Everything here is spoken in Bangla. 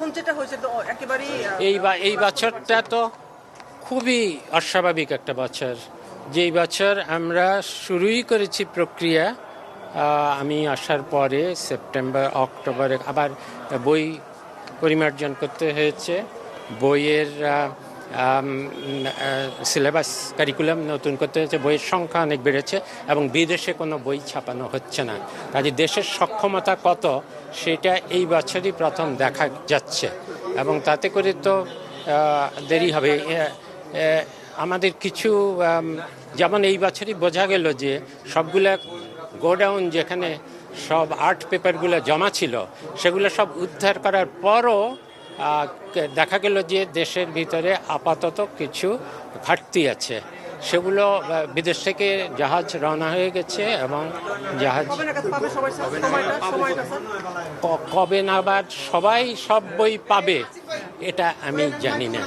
এখন যেটা হয়েছে তো এই এই বছরটা তো খুবই অস্বাভাবিক একটা বাচ্চার যেই বাচ্চার আমরা শুরুই করেছি প্রক্রিয়া আমি আসার পরে সেপ্টেম্বর, অক্টোবরে আবার বই পরিমার্জন করতে হয়েছে। বইয়ের সিলেবাস কারিকুলাম নতুন করতে হয়েছে বইয়ের সংখ্যা অনেক বেড়েছে এবং বিদেশে কোনো বই ছাপানো হচ্ছে না। কাজে দেশের সক্ষমতা কত সেটা এই বছরই প্রথম দেখা যাচ্ছে এবং তাতে করে তো দেরি হবে। আমাদের কিছু যেমন এই বছরই বোঝা গেল যে সবগুলা গোডাউন যেখানে সব আর্ট পেপারগুলো জমা ছিল, সেগুলো সব উদ্ধার করার পরও দেখা গেল যে দেশের ভিতরে আপাতত কিছু ঘাটতি আছে। সেগুলো বিদেশ থেকে জাহাজ রওনা হয়ে গেছে এবং জাহাজ কবে নাগাদ সবাই সব বই পাবে এটা আমি জানি না।